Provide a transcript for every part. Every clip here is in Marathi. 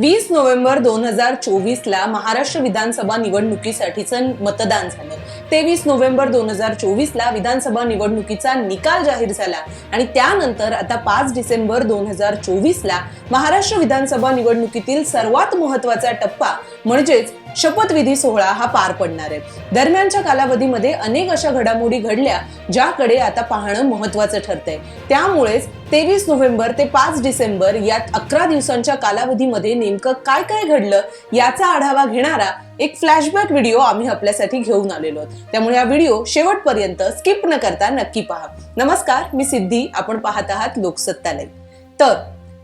वीस नोव्हेंबर दोन हजार चोवीसला महाराष्ट्र विधानसभा निवडणुकीसाठीचं मतदान झालं. तेवीस नोव्हेंबर दोन हजार चोवीसला विधानसभा निवडणुकीचा निकाल जाहीर झाला आणि त्यानंतर आता पाच डिसेंबर दोन हजार चोवीसला महाराष्ट्र विधानसभा निवडणुकीतील सर्वात महत्त्वाचा टप्पा म्हणजेच शपथविधी सोहळा हा पार पडणार आहे. दरम्यानच्या कालावधीमध्ये अनेक अशा घडामोडी घडल्या ज्याकडे आता पाहणं महत्वाचं ठरतंय. त्यामुळेच तेवीस नोव्हेंबर ते पाच डिसेंबर यात अकरा दिवसांच्या कालावधीमध्ये नेमकं काय काय घडलं याचा आढावा घेणारा एक फ्लॅशबॅक व्हिडिओ आम्ही आपल्यासाठी घेऊन आलेलो आहोत. त्यामुळे हा व्हिडिओ शेवटपर्यंत स्किप न करता नक्की पहा. नमस्कार मी सिद्धी. आपण पाहत आहात लोकसत्तालय. तर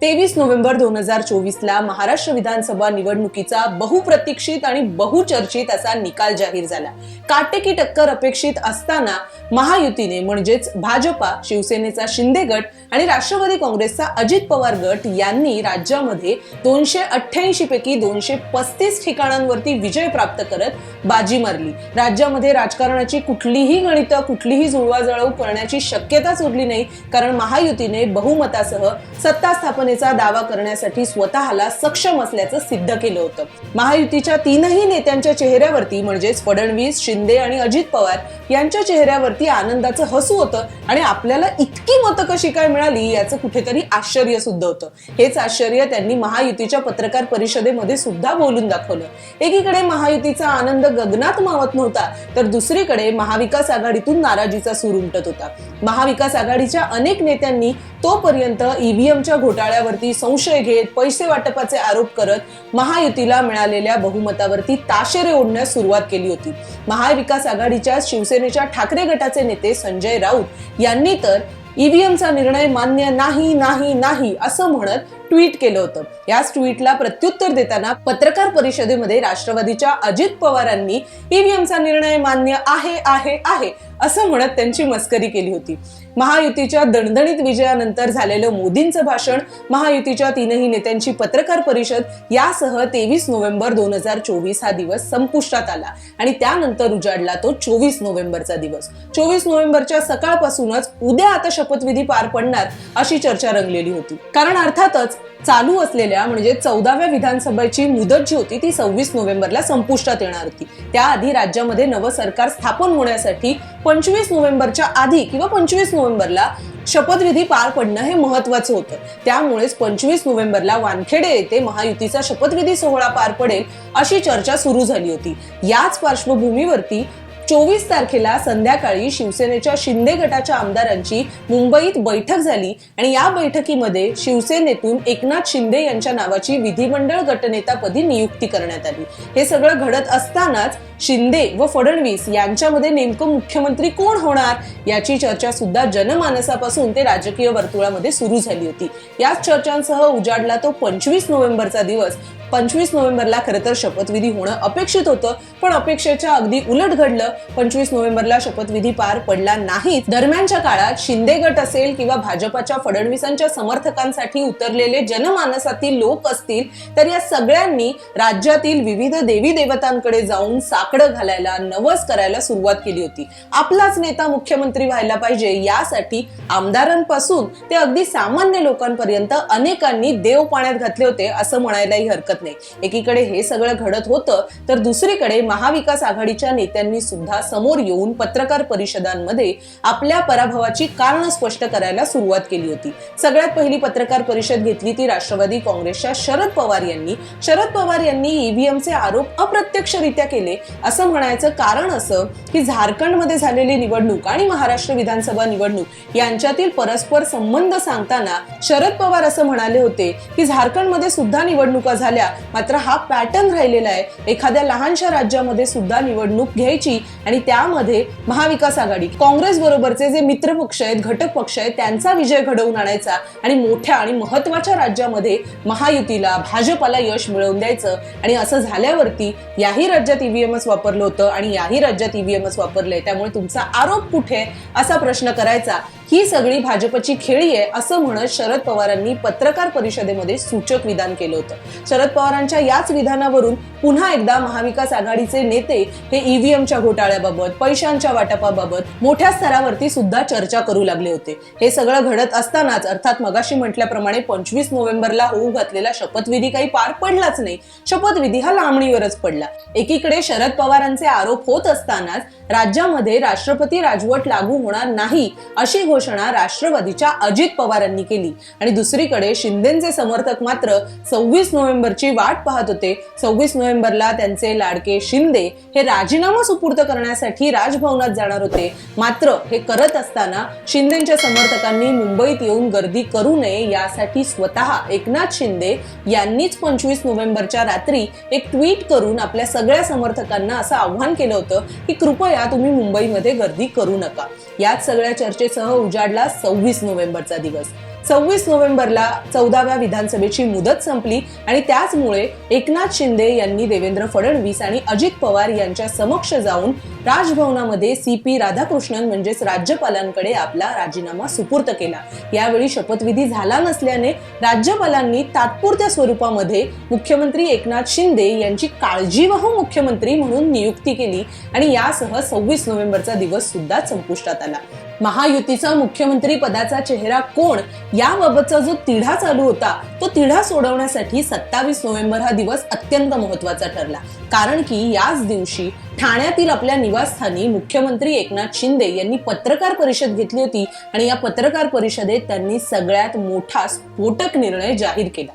तेवीस नोव्हेंबर दोन हजार चोवीस ला महाराष्ट्र विधानसभा निवडणुकीचा बहुप्रतीक्षित आणि बहुचर्चित असा निकाल जाहीर झाला. काटेकी टक्कर अपेक्षित असताना महायुतीने म्हणजेच भाजपा शिवसेनेचा शिंदे गट आणि राष्ट्रवादी काँग्रेसचा अजित पवार गट यांनी राज्यामध्ये दोनशे अठ्ठ्याऐंशी पैकी दोनशे पस्तीस ठिकाणांवरती विजय प्राप्त करत बाजी मारली. राज्यामध्ये राजकारणाची कुठलीही गणितं कुठलीही जुळवाजुळव करण्याची शक्यताच उरली नाही कारण महायुतीने बहुमतासह सत्ता स्थापन स्थापनेचा दावा करण्यासाठी स्वतःला सक्षम असल्याचं सिद्ध केलं होतं. महायुतीच्या तीनही नेत्यांच्या चेहऱ्यावरती म्हणजेच फडणवीस शिंदे आणि अजित पवार यांच्या चेहऱ्यावरती आनंदाचं हसू होतं आणि आपल्याला इतकी मतं कशी काय मिळाली याचं कुठेतरी आश्चर्य सुद्धा होतं. हेच आश्चर्य त्यांनी महायुतीच्या पत्रकार परिषदेमध्ये सुद्धा बोलून दाखवलं. एकीकडे महायुतीचा आनंद गगनात मावत नव्हता तर दुसरीकडे महाविकास आघाडीतून नाराजीचा सूर उमटत होता. महाविकास आघाडीच्या अनेक नेत्यांनी तोपर्यंत ईव्हीएमच्या घोटाळ्यावरती संशय घेत पैसे वाटपाचे आरोप करत महायुतीला मिळालेल्या बहुमतावरती ताशेरे ओढण्यास सुरुवात केली होती. महाविकास आघाडीच्या शिवसेनेच्या ठाकरे गटाचे नेते संजय राऊत यांनी तर ईव्हीएमचा निर्णय मान्य नाही नाही नाही असं म्हणत ट्विट केलं होतं. याच ट्विटला प्रत्युत्तर देताना पत्रकार परिषदेमध्ये राष्ट्रवादीच्या अजित पवारांनी ईव्हीएमचा निर्णय मान्य आहे आहे आहे असं म्हणत त्यांची मस्करी केली होती. महायुतीच्या दणदणीत विजयानंतर झालेलं मोदींचं भाषण महायुतीच्या तीनही नेत्यांची पत्रकार परिषद यासह तेवीस नोव्हेंबर दोन हजार चोवीस हा दिवस संपुष्टात आला. आणि त्यानंतर उजाडला तो चोवीस नोव्हेंबरचा दिवस. चोवीस नोव्हेंबरच्या सकाळपासूनच उद्या आता शपथविधी पार पडणार अशी चर्चा रंगलेली होती. कारण अर्थातच चालू असलेल्या म्हणजे चौदाव्या विधानसभेची मुदत जी होती ती सव्वीस नोव्हेंबरला संपुष्टात येणार होती. त्याआधी राज्यामध्ये नवं सरकार स्थापन होण्यासाठी पंचवीस नोव्हेंबरच्या आधी किंवा पंचवीस नोव्हेंबरला शपथविधी पार पडणं हे महत्वाचं होतं. त्यामुळेच पंचवीस नोव्हेंबरला वानखेडे येथे महायुतीचा शपथविधी सोहळा पार पडेल अशी चर्चा सुरू झाली होती. याच पार्श्वभूमीवरती चोवीस तारखेला संध्याकाळी शिवसेनेच्या शिंदे गटाच्या आमदारांची मुंबईत बैठक झाली आणि या बैठकीमध्ये शिवसेनेतून एकनाथ शिंदे यांच्या नावाची विधिमंडळ गटनेतापदी नियुक्ती करण्यात आली. हे सगळं घडत असतानाच शिंदे व फडणवीस यांच्यामध्ये नेमकं मुख्यमंत्री कोण होणार याची चर्चा सुद्धा जनमानसापासून ते राजकीय वर्तुळामध्ये सुरू झाली होती. याच चर्चांसह उजाडला तो पंचवीस नोव्हेंबरचा दिवस. पंचवीस नोव्हेंबरला खरं तर शपथविधी होणं अपेक्षित होतं पण अपेक्षेच्या अगदी उलट घडलं पंचवीस नोव्हेंबरला शपथविधी पार पडला नाही दरम्यानच्या काळात शिंदे गट असेल किंवा भाजपाच्या फडणवीसांच्या समर्थकांसाठी उतरलेले जनमानसातील लोक असतील तर या सगळ्यांनी राज्यातील विविध देवी देवतांकडे जाऊन साकडं घालायला नवस करायला सुरुवात केली होती. आपलाच नेता मुख्यमंत्री व्हायला पाहिजे यासाठी आमदारांपासून ते अगदी सामान्य लोकांपर्यंत अनेकांनी देव पाण्यात घातले होते असं म्हणायलाही हरकत नाही. एकीकडे हे सगळं घडत होतं तर दुसरीकडे महाविकास आघाडीच्या नेत्यांनी सुद्धा समोर येऊन पत्रकार परिषदांमध्ये आपल्या पराभवाची कारण स्पष्ट करायला सुरुवात केली होती. सगळ्यात पहिली पत्रकार परिषद घेतली ती राष्ट्रवादी काँग्रेसच्या शरद पवार यांनी. शरद पवार यांनी ईव्हीएमचे आरोप अप्रत्यक्षरित्या केले. असं म्हणायचं कारण असं की झारखंडमध्ये झालेली निवडणूक आणि महाराष्ट्र विधानसभा निवडणूक यांच्यातील परस्पर संबंध सांगताना शरद पवार असं म्हणाले होते की झारखंडमध्ये सुद्धा निवडणुका झाल्या. मात्र हा पॅटर्न राहिलेला आहे. एखाद्या लहानशा राज्यामध्ये सुद्धा निवडणूक घ्यायची आणि त्यामध्ये महाविकास आघाडी काँग्रेस बरोबरचे जे मित्र पक्ष आहेत घटक पक्ष आहेत त्यांचा विजय घडवून आणायचा आणि मोठ्या आणि महत्त्वाच्या राज्यामध्ये महायुतीला भाजपाला यश मिळवून द्यायचं. आणि असं झाल्यावरती याही राज्यात ईव्हीएमएस वापरलं होतं आणि याही राज्यात ईव्हीएमएस वापरलंय. त्यामुळे तुमचा आरोप कुठे असा प्रश्न करायचा. ही सगळी भाजपची खेळी आहे असं म्हणत शरद पवारांनी पत्रकार परिषदेमध्ये सूचक विधान केलं होतं. शरद पवारांच्या याच विधानावरून पुन्हा एकदा महाविकास आघाडीचे नेते हे ईव्हीएमच्या घोटाळ्याबाबत पैशांच्या वाटपाबाबत मोठ्या स्तरावरती सुद्धा चर्चा करू लागले होते. हे सगळं घडत असतानाच अर्थात मगाशी म्हटल्याप्रमाणे पंचवीस नोव्हेंबरला होऊ घातलेला शपथविधी काही पार पडलाच नाही. शपथविधी हा लांबणीवरच पडला. एकीकडे शरद पवारांचे आरोप होत असतानाच राज्यामध्ये राष्ट्रपती राजवट लागू होणार नाही अशी घोषणा राष्ट्रवादीच्या अजित पवारांनी केली. आणि दुसरीकडे शिंदेचे समर्थक मात्र सव्वीस नोव्हेंबरची वाट पाहत होते. सव्वीस नोव्हेंबरला त्यांचे लाडके शिंदे हे राजीनामा सुपूर्द करण्यासाठी राजभवनात जाणार होते. मात्र हे करत असताना शिंदेच्या समर्थकांनी मुंबईत येऊन गर्दी करू नये यासाठी स्वतः एकनाथ शिंदे यांनीच पंचवीस नोव्हेंबरच्या रात्री एक ट्विट करून आपल्या सगळ्या समर्थकांना असं आव्हान केलं होतं की कृपया तुम्ही मुंबईमध्ये गर्दी करू नका. याच सगळ्या चर्चेसह उजाडला सव्वीस नोव्हेंबरचा दिवस. सव्वीस नोव्हेंबरला चौदाव्या विधानसभेची मुदत संपली आणि त्याचमुळे एकनाथ शिंदे यांनी देवेंद्र फडणवीस आणि अजित पवार यांच्या समक्ष जाऊन राजभवनामध्ये सी पी राधाकृष्णन म्हणजेच राज्यपालांकडे आपला राजीनामा सुपूर्त केला. यावेळी शपथविधी झाला नसल्याने राज्यपालांनी तात्पुरत्या स्वरूपामध्ये मुख्यमंत्री एकनाथ शिंदे यांची काळजीवाहू मुख्यमंत्री म्हणून नियुक्ती केली आणि यासह सव्वीस नोव्हेंबरचा दिवस सुद्धा संपुष्टात आला. महायुतीचा मुख्यमंत्री पदाचा चेहरा कोण याबाबतचा जो तिढा चालू होता तो तिढा सोडवण्यासाठी सत्तावीस नोव्हेंबर हा दिवस अत्यंत महत्त्वाचा ठरला. कारण की याच दिवशी ठाण्यातील आपल्या निवासस्थानी मुख्यमंत्री एकनाथ शिंदे यांनी पत्रकार परिषद घेतली होती आणि या पत्रकार परिषदेत त्यांनी सगळ्यात मोठा स्फोटक निर्णय जाहीर केला.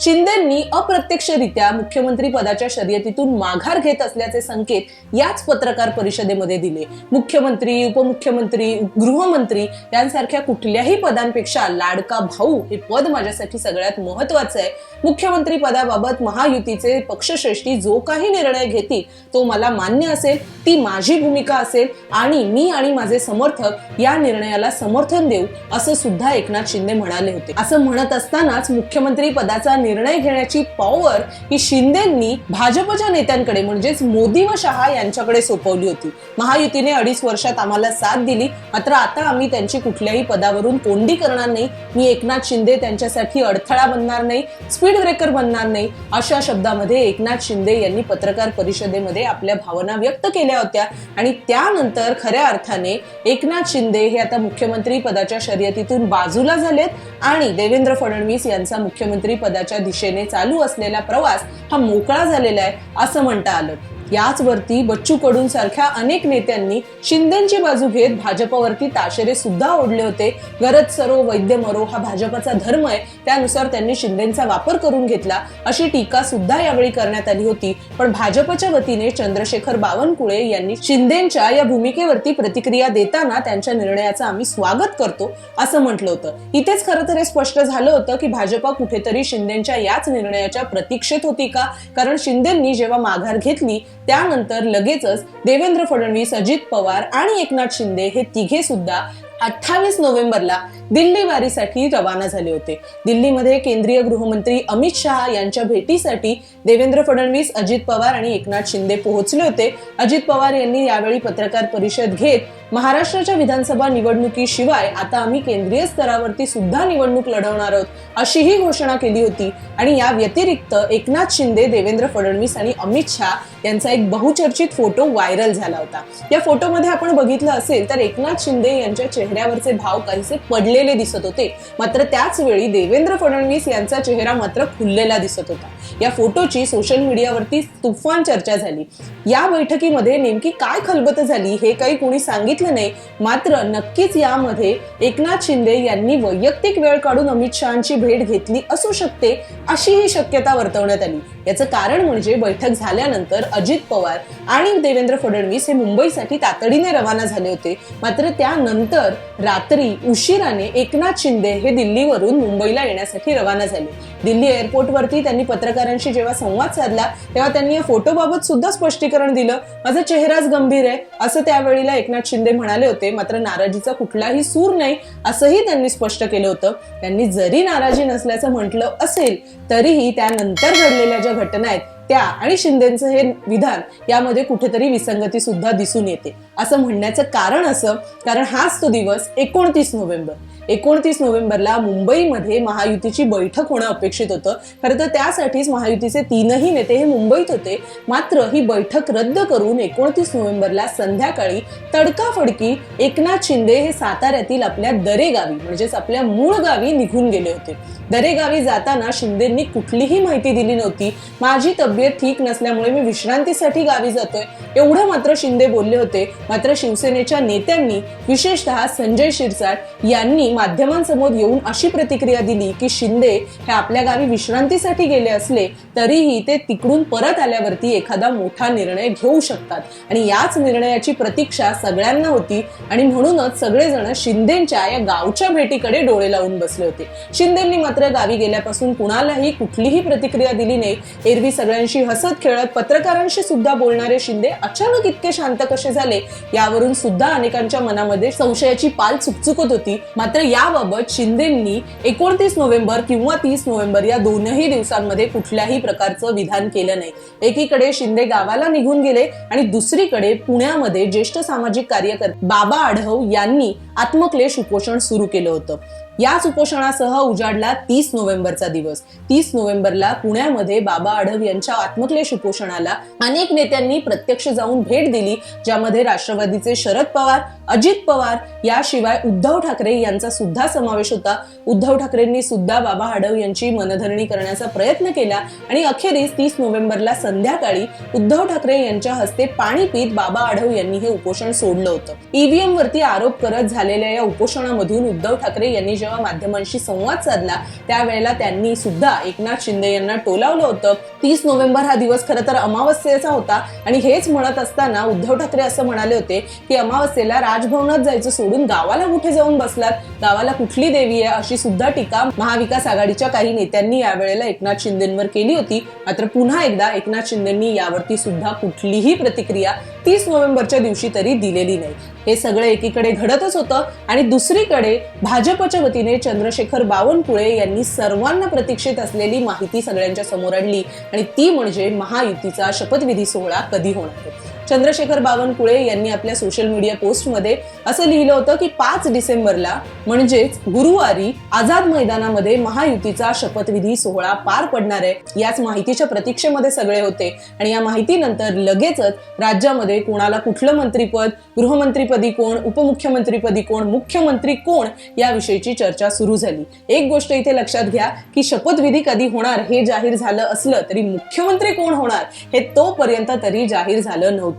शिंदेंनी अप्रत्यक्षरित्या मुख्यमंत्री पदाच्या शर्यतीतून माघार घेत असल्याचे संकेत याच पत्रकार परिषदेमध्ये दिले. मुख्यमंत्री उपमुख्यमंत्री गृहमंत्री यांसारख्या कुठल्याही पदांपेक्षा लाडका भाऊ हे पद माझ्यासाठी सगळ्यात महत्वाचं आहे. मुख्यमंत्री पदाबाबत महायुतीचे पक्षश्रेष्ठी जो काही निर्णय घेतील तो मला मान्य असेल ती माझी भूमिका असेल आणि मी आणि माझे समर्थक या निर्णयाला समर्थन देऊ असं सुद्धा एकनाथ शिंदे म्हणाले होते. असं म्हणत असतानाच मुख्यमंत्री पदाचा निर्णय घेण्याची पॉवर ही शिंदेंनी भाजपच्या नेत्यांकडे म्हणजेच मोदी व शहा यांच्याकडे सोपवली होती. महायुतीने अडीच वर्षात आम्हाला साथ दिली. मात्र आता आम्ही त्यांची कुठल्याही पदावरून कोंडी करणार नाही. मी एकनाथ शिंदे त्यांच्यासाठी अडथळा बनणार नाही. स्पीड ब्रेकर बनणार नाही अशा शब्दामध्ये एकनाथ शिंदे यांनी पत्रकार परिषदेमध्ये आपल्या भावना व्यक्त केल्या होत्या. आणि त्यानंतर खऱ्या अर्थाने एकनाथ शिंदे हे आता मुख्यमंत्री पदाच्या शर्यतीतून बाजूला झालेत आणि देवेंद्र फडणवीस यांचा मुख्यमंत्री पदाच्या दिशेने चालू असलेला प्रवास हा मोकळा झालेला आहे असं म्हणता आलं. याच वरती बच्चू कडून सारख्या अनेक नेत्यांनी शिंदेची बाजू घेत भाजपवरती ताशेरे सुद्धा ओढले होते. गरज सरो वैद्य मरो हा भाजपचा धर्म आहे. त्यानुसार त्यांनी शिंदेचा वापर करून घेतला. अशी टीका सुद्धा यावेळी करण्यात आली होती. पण भाजपच्या वतीने चंद्रशेखर बावनकुळे यांनी शिंदेच्या या भूमिकेवरती प्रतिक्रिया देताना त्यांच्या निर्णयाचं आम्ही स्वागत करतो असं म्हटलं होतं. इथेच खरं तर हे स्पष्ट झालं होतं की भाजपा कुठेतरी शिंदेच्या याच निर्णयाच्या प्रतीक्षेत होती का? कारण शिंदेंनी जेव्हा माघार घेतली त्यानंतर लगेचच देवेंद्र फडणवीस अजित पवार आणि एकनाथ शिंदे हे तिघे सुद्धा अठ्ठावीस नोव्हेंबरला दिल्ली वारीसाठी रवाना झाले होते. दिल्लीमध्ये केंद्रीय गृहमंत्री अमित शहा यांच्या भेटीसाठी देवेंद्र फडणवीस अजित पवार आणि एकनाथ शिंदे पोहोचले होते. अजित पवार यांनी यावेळी पत्रकार परिषद घेत महाराष्ट्राच्या विधानसभा निवडणुकीशिवाय आता आम्ही केंद्रीय स्तरावरती सुद्धा निवडणूक लढवणार आहोत अशीही घोषणा केली होती. आणि या व्यतिरिक्त एकनाथ शिंदे देवेंद्र फडणवीस आणि अमित शहा यांचा एक बहुचर्चित फोटो व्हायरल झाला होता. या फोटोमध्ये आपण बघितलं असेल तर एकनाथ शिंदे यांच्या चेहऱ्यावरचे भाव काहीसे पडलेले दिसत होते. मात्र त्याच वेळी देवेंद्र फडणवीस यांचा चेहरा मात्र खुललेला दिसत होता. या फोटोची सोशल मीडियावरती तुफान चर्चा झाली. या बैठकीमध्ये नेमकी काय खलबत झाली हे काही कोणी सांगितलं नाही मात्र नक्कीच यामध्ये एकनाथ शिंदे यांनी वैयक्तिक वेळ काढून अमित शहाची भेट घेतली असू शकते अशी ही शक्यता वर्तवण्यात आली. याचं कारण म्हणजे बैठक झाल्यानंतर अजित पवार आणि देवेंद्र फडणवीस हे मुंबईसाठी तातडीने रवाना झाले होते. मात्र त्यानंतर रात्री उशिराने एकनाथ शिंदे हे दिल्लीवरून मुंबईला येण्यासाठी रवाना झाले. दिल्ली एअरपोर्टवरती त्यांनी पत्रकारांशी जेव्हा संवाद साधला तेव्हा त्यांनी या फोटोबाबत सुद्धा स्पष्टीकरण दिलं. माझा चेहराच गंभीर आहे असं त्यावेळीला एकनाथ शिंदे म्हणाले होते. मात्र नाराजीचा कुठलाही सूर नाही असंही त्यांनी स्पष्ट केलं होतं. त्यांनी जरी नाराजी नसल्याचं म्हटलं असेल तरीही त्यानंतर घडलेल्या ज्या घटना आहेत त्या आणि शिंदेचं हे विधान यामध्ये कुठेतरी विसंगती सुद्धा दिसून येते. असं म्हणण्याचं कारण असं कारण हाच तो दिवस एकोणतीस नोव्हेंबर. एकोणतीस नोव्हेंबरला मुंबईमध्ये महायुतीची बैठक होणं अपेक्षित होतं. खरं तर त्यासाठीच महायुतीचे तीनही नेते हे मुंबईत होते. मात्र ही बैठक रद्द करून एकोणतीस नोव्हेंबरला संध्याकाळी तडकाफडकी एकनाथ शिंदे हे साताऱ्यातील आपल्या दरे गावी म्हणजेच आपल्या मूळ गावी निघून गेले होते. दरे गावी जाताना शिंदेंनी कुठलीही माहिती दिली नव्हती. माझी तब्येत ठीक नसल्यामुळे मी विश्रांतीसाठी गावी जातोय. एवढं मात्र शिंदे बोलले होते. मात्र शिवसेनेच्या नेत्यांनी विशेषतः संजय शिरसाट यांनी माध्यमांसमोर येऊन अशी प्रतिक्रिया दिली की शिंदे हे आपल्या गावी विश्रांतीसाठी गेले असले तरीही ते तिकडून परत आल्यावरती एखादा मोठा निर्णय घेऊ शकतात. आणि याच निर्णयाची प्रतीक्षा सगळ्यांना होती आणि म्हणूनच सगळेजण शिंदेच्या या गावच्या भेटीकडे डोळे लावून बसले होते. शिंदेंनी मात्र गावी गेल्यापासून कुणालाही कुठलीही प्रतिक्रिया दिली नाही. एरवी सगळ्यांशी हसत खेळत पत्रकारांशी सुद्धा बोलणारे शिंदे अचानक इतके शांत कसे झाले? यावरून सुद्धा अनेकांच्या मनामध्ये संशयाची पाल चुकचुकत होती. मात्र याबाबत शिंदेंनी एकोणतीस नोव्हेंबर किंवा तीस नोव्हेंबर या दोनही दिवसांमध्ये कुठल्याही प्रकारचं विधान केलं नाही. एकीकडे शिंदे गावाला निघून गेले आणि दुसरीकडे पुण्यामध्ये ज्येष्ठ सामाजिक कार्यकर्ते बाबा आढव यांनी आत्मक्लेश उपोषण सुरू केलं होतं. याच उपोषणासह उजाडला तीस नोव्हेंबरचा दिवस. तीस नोव्हेंबरला पुण्यामध्ये बाबा आढव यांच्या आत्मक्लेश उपोषणाला अनेक नेत्यांनी प्रत्यक्ष जाऊन भेट दिली ज्यामध्ये राष्ट्रवादीचे शरद पवार अजित पवार याशिवाय उद्धव ठाकरे यांचा सुद्धा समावेश होता. उद्धव ठाकरेंनी सुद्धा बाबा आढव यांची मनधरणी करण्याचा प्रयत्न केला आणि अखेरीस तीस नोव्हेंबरला संध्याकाळी उद्धव ठाकरे यांच्या हस्ते पाणी पीत बाबा आढव यांनी हे उपोषण सोडलं होतं. ईव्हीएम वरती आरोप करत झालेल्या या उपोषणामधून उद्धव ठाकरे यांनी जेव्हा माध्यमांशी संवाद साधला. त्यावेळेला त्यांनी सुद्धा एकनाथ शिंदे यांना टोलावलं होतं. तीस नोव्हेंबर हा दिवस खरं तर अमावस्येचा होता. आणि हेच म्हणत असताना उद्धव ठाकरे असं म्हणाले होते की अमावस्येला राजभवनात जायचं सोडून गावाला कुठे जाऊन बसलात? गावाला कुठली देवी आहे? अशी सुद्धा टीका महाविकास आघाडीच्या काही नेत्यांनी यावेळेला एकनाथ शिंदेंवर केली होती. मात्र पुन्हा एकदा एकनाथ शिंदेंनी यावरती सुद्धा कुठलीही प्रतिक्रिया तीस नोव्हेंबरच्या दिवशी तरी दिलेली नाही. हे सगळं एकीकडे घडतच होतं आणि दुसरीकडे भाजपच्या वतीने चंद्रशेखर बावनकुळे यांनी सर्वांना प्रतीक्षित असलेली माहिती सगळ्यांच्या समोर आणली आणि ती म्हणजे महायुतीचा शपथविधी सोहळा कधी होणार आहे? चंद्रशेखर बावनकुळे यांनी आपल्या सोशल मीडिया पोस्टमध्ये असं लिहिलं होतं की पाच डिसेंबरला म्हणजेच गुरुवारी आझाद मैदानामध्ये महायुतीचा शपथविधी सोहळा पार पडणार आहे. याच माहितीच्या प्रतीक्षेमध्ये सगळे होते. आणि या माहितीनंतर लगेचच राज्यामध्ये कोणाला कुठलं मंत्रीपद गृहमंत्रीपदी कोण उपमुख्यमंत्रीपदी कोण मुख्यमंत्री कोण याविषयीची चर्चा सुरू झाली. एक गोष्ट इथे लक्षात घ्या की शपथविधी कधी होणार हे जाहीर झालं असलं तरी मुख्यमंत्री कोण होणार हे तोपर्यंत तरी जाहीर झालं नव्हतं.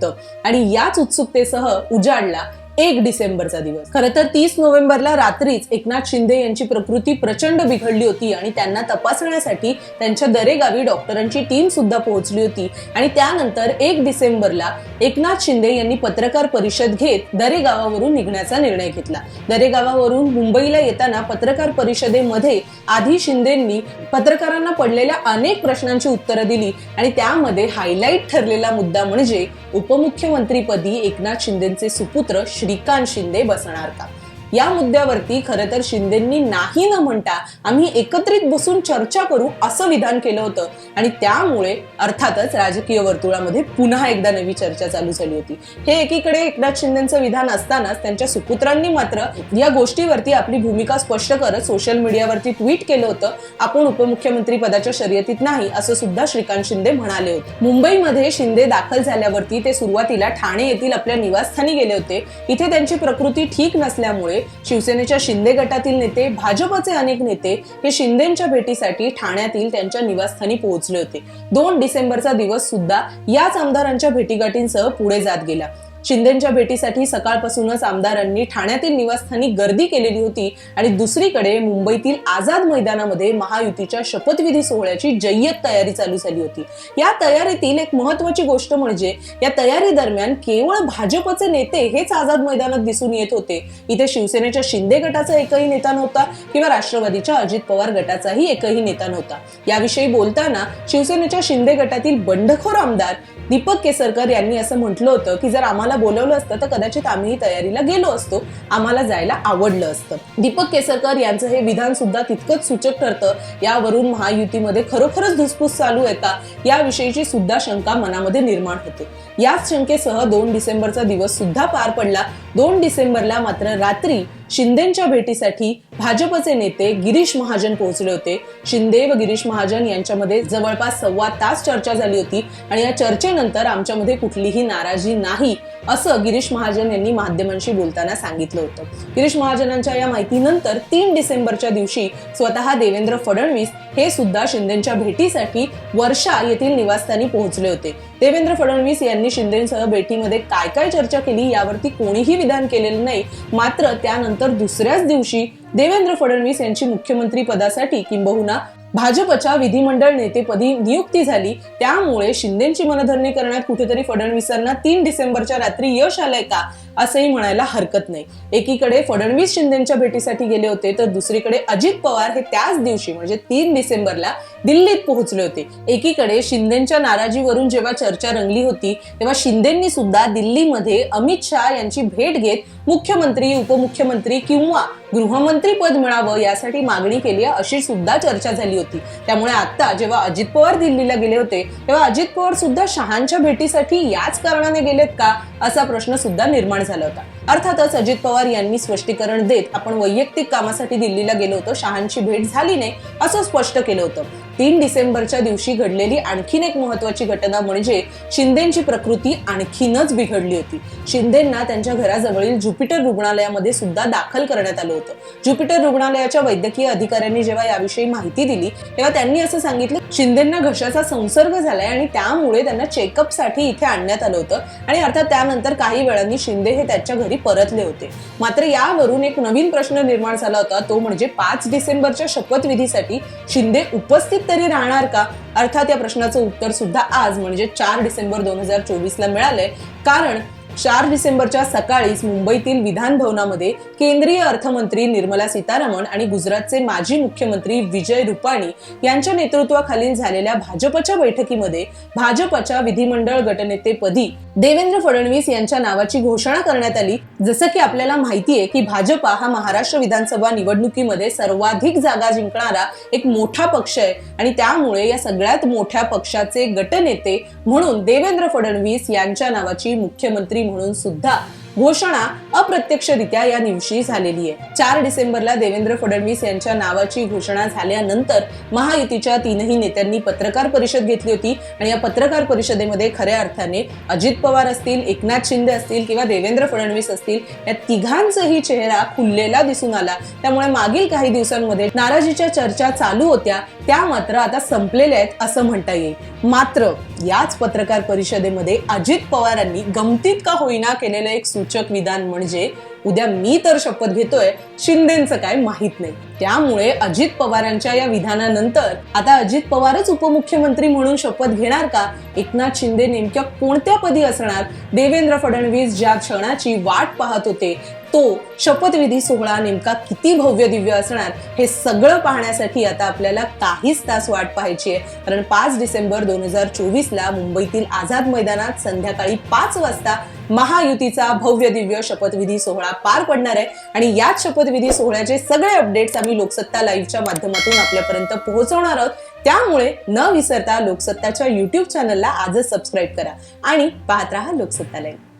आणि याच उत्सुकतेसह उजाडला. एक डिसेंबरचा दिवस. खरं तर तीस नोव्हेंबरला रात्रीच एकनाथ शिंदे यांची प्रकृती प्रचंड बिघडली होती आणि त्यांना तपासण्यासाठी त्यांच्या दरेगावी डॉक्टरांची टीम सुद्धा पोहोचली होती. आणि त्यानंतर एक डिसेंबरला एकनाथ शिंदे यांनी पत्रकार परिषद घेत दरेगावावरून निघण्याचा निर्णय घेतला. दरेगावावरून मुंबईला येताना पत्रकार परिषदेमध्ये आधी शिंदेंनी पत्रकारांना पडलेल्या अनेक प्रश्नांची उत्तरं दिली आणि त्यामध्ये हायलाईट ठरलेला मुद्दा म्हणजे उपमुख्यमंत्रीपदी एकनाथ शिंदेचे सुपुत्र श्रीकांत शिंदे बसणार का? या मुद्द्यावरती खरं तर शिंदेंनी नाही न म्हणता आम्ही एकत्रित बसून चर्चा करू असं विधान केलं होतं. आणि त्यामुळे अर्थातच राजकीय वर्तुळामध्ये पुन्हा एकदा नवी चर्चा चालू झाली होती. हे एकीकडे एकनाथ शिंदेचं विधान असतानाच त्यांच्या सुपुत्रांनी मात्र या गोष्टीवरती आपली भूमिका स्पष्ट करत सोशल मीडियावरती ट्विट केलं होतं. आपण उपमुख्यमंत्री पदाच्या शर्यतीत नाही असं सुद्धा श्रीकांत शिंदे म्हणाले होते. मुंबईमध्ये शिंदे दाखल झाल्यावरती ते सुरुवातीला ठाणे येथील आपल्या निवासस्थानी गेले होते. इथे त्यांची प्रकृती ठीक नसल्यामुळे शिवसेनेच्या शिंदे गटातील नेते भाजपचे अनेक नेते हे शिंदेच्या भेटीसाठी ठाण्यातील त्यांच्या निवासस्थानी पोहोचले होते. दोन डिसेंबरचा दिवस सुद्धा याच आमदारांच्या भेटीगाठींसह पुढे जात गेला. शिंदेच्या भेटीसाठी सकाळपासूनच आमदारांनी ठाण्यातील निवासस्थानी गर्दी केलेली होती आणि दुसरीकडे मुंबईतील आझाद मैदानामध्ये महायुतीच्या शपथविधी सोहळ्याची जय्यत तयारी चालू झाली होती. या तयारीतील एक महत्वाची गोष्ट म्हणजे या तयारी दरम्यान केवळ भाजपचे नेते हेच आझाद मैदानात दिसून येत होते. इथे शिवसेनेच्या शिंदे गटाचा एकही नेता नव्हता किंवा राष्ट्रवादीच्या अजित पवार गटाचाही एकही नेता नव्हता. याविषयी बोलताना शिवसेनेच्या शिंदे गटातील बंडखोर आमदार दीपक केसरकर यांनी असं म्हटलं होतं की जर आम्हाला आम्हाला बोलवलं असतं तर कदाचित आम्ही तयारीला गेलो असतो. आम्हाला जायला आवडलं असतं. दीपक केसरकर यांचं हे विधान सुद्धा तितकंच सूचक ठरतं. यावरून महायुतीमध्ये खरोखरच धुसफूस चालू आहे का याविषयीची सुद्धा शंका मनामध्ये निर्माण होते. याच शंकेसह दोन डिसेंबरचा दिवस सुद्धा पार पडला. दोन डिसेंबरला मात्र रात्री शिंदेच्या भेटीसाठी भाजपचे नेते गिरीश महाजन पोहोचले होते. शिंदे व गिरीश महाजन यांच्यामध्ये जवळपास सव्वा तास चर्चा झाली होती आणि या चर्चेनंतर आमच्यामध्ये कुठलीही नाराजी नाही असं गिरीश महाजन यांनी माध्यमांशी बोलताना सांगितलं होतं. गिरीश महाजनांच्या या माहितीनंतर तीन डिसेंबरच्या दिवशी स्वतः देवेंद्र फडणवीस हे सुद्धा शिंदेच्या भेटीसाठी वर्षा येथील निवासस्थानी पोहोचले होते. देवेंद्र फडणवीस यांनी शिंदेसह भेटीमध्ये काय काय चर्चा केली यावरती कोणीही विधान केलेलं नाही. मात्र त्यानंतर दुसऱ्याच दिवशी देवेंद्र फडणवीस यांची मुख्यमंत्री पदासाठी किंबहुना भाजपच्या विधिमंडळ नेतेपदी नियुक्ती झाली. त्यामुळे शिंदेची मनधरणी करण्यात कुठेतरी फडणवीसांना तीन डिसेंबरच्या रात्री यश आलंय का? असंही म्हणायला हरकत नाही. एकीकडे फडणवीस शिंदेच्या भेटीसाठी गेले होते तर दुसरीकडे अजित पवार हे त्याच दिवशी म्हणजे तीन डिसेंबरला दिल्लीत पोहोचले होते. एकीकडे शिंदेच्या नाराजीवरून जेव्हा चर्चा रंगली होती तेव्हा शिंदेंनी सुद्धा दिल्लीमध्ये अमित शहा यांची भेट घेत मुख्यमंत्री उपमुख्यमंत्री किंवा गृहमंत्री पद मिळावं यासाठी मागणी केली आहे अशी सुद्धा चर्चा झाली होती. त्यामुळे आता जेव्हा अजित पवार दिल्लीला गेले होते तेव्हा अजित पवार सुद्धा शहांच्या भेटीसाठी याच कारणाने गेलेत का असा प्रश्न सुद्धा निर्माण झाला होता. अर्थातच अजित पवार यांनी स्पष्टीकरण देत आपण वैयक्तिक कामासाठी दिल्लीला गेलो होतो शहांची भेट झाली नाही असं स्पष्ट केलं होतं. तीन डिसेंबरच्या दिवशी घडलेली आणखीन एक महत्वाची घटना म्हणजे शिंदेची प्रकृती आणखीनच बिघडली होती. शिंदेंना त्यांच्या घराजवळील ज्युपिटर रुग्णालयामध्ये सुद्धा दाखल करण्यात आलं होतं. ज्युपिटर रुग्णालयाच्या वैद्यकीय अधिकाऱ्यांनी जेव्हा याविषयी माहिती दिली तेव्हा त्यांनी असं सांगितलं शिंदेंना घशाचा संसर्ग झालाय आणि त्यामुळे त्यांना चेकअपसाठी इथे आणण्यात आलं होतं आणि अर्थात त्यानंतर काही वेळांनी शिंदे हे त्याच्या घरी परतले होते. मात्र यावरून एक नवीन प्रश्न निर्माण झाला होता तो म्हणजे पाच डिसेंबरच्या शपथविधीसाठी शिंदे उपस्थित तरी राहणार का? अर्थात या प्रश्नाचं उत्तर सुद्धा आज म्हणजे चार डिसेंबर दोन हजार चोवीसला मिळालंय. कारण चार डिसेंबरच्या सकाळीच मुंबईतील विधान भवनामध्ये केंद्रीय अर्थमंत्री निर्मला सीतारामन आणि गुजरातचे माजी मुख्यमंत्री विजय रुपाणी यांच्या नेतृत्वाखालील झालेल्या भाजपच्या बैठकीमध्ये भाजपच्या विधिमंडळ गटनेतेपदी देवेंद्र फडणवीस यांच्या नावाची घोषणा करण्यात आली. जसं की आपल्याला माहिती आहे की भाजपा हा महाराष्ट्र विधानसभा निवडणुकीमध्ये सर्वाधिक जागा जिंकणारा एक मोठा पक्ष आहे. आणि त्यामुळे या सगळ्यात मोठ्या पक्षाचे गटनेते म्हणून देवेंद्र फडणवीस यांच्या नावाची मुख्यमंत्री म्हणून सुद्धा घोषणा अप्रत्यक्षरित्या या दिवशी झालेली आहे. चार डिसेंबरला देवेंद्र फडणवीस यांच्या नावाची घोषणा झाल्यानंतर महायुतीच्या तीनही नेत्यांनी पत्रकार परिषद घेतली होती आणि या पत्रकार परिषदेमध्ये खऱ्या अर्थाने अजित पवार असतील एकनाथ शिंदे असतील किंवा देवेंद्र फडणवीस असतील या तिघांचाही चेहरा खुललेला दिसून आला. त्यामुळे मागील काही दिवसांमध्ये नाराजीच्या चर्चा चालू होत्या. त्या मात्र आता संपलेल्या आहेत असं म्हणता येईल. मात्र याच पत्रकार परिषदेमध्ये अजित पवारांनी गमतीत का होईना केलेलं एक सूचक विधान म्हणजे उद्या मी तर शपथ घेतोय शिंदेचं काय माहीत नाही. त्यामुळे अजित पवारांच्या या विधानानंतर आता अजित पवारच उपमुख्यमंत्री म्हणून शपथ घेणार का? एकनाथ शिंदे नेमक्या कोणत्या पदी असणार? देवेंद्र फडणवीस ज्या क्षणाची वाट पाहत होते तो शपथविधी सोहळा नेमका किती भव्य दिव्य असणार हे सगळं पाहण्यासाठी आता आपल्याला काहीच तास वाट पाहायची आहे. कारण पाच डिसेंबर दोन हजार चोवीस ला मुंबईतील आझाद मैदानात संध्याकाळी पाच वाजता महायुतीचा भव्य दिव्य शपथविधी सोहळा पार पडणार आहे. आणि याच शपथविधी सोहळ्याचे सगळे अपडेट्स आम्ही लोकसत्ता लाईव्हच्या माध्यमातून आपल्यापर्यंत पोहोचवणार आहोत. त्यामुळे न विसरता लोकसत्ताच्या युट्यूब चॅनलला आजच सबस्क्राईब करा आणि पाहत राहा लोकसत्ता लाईव्ह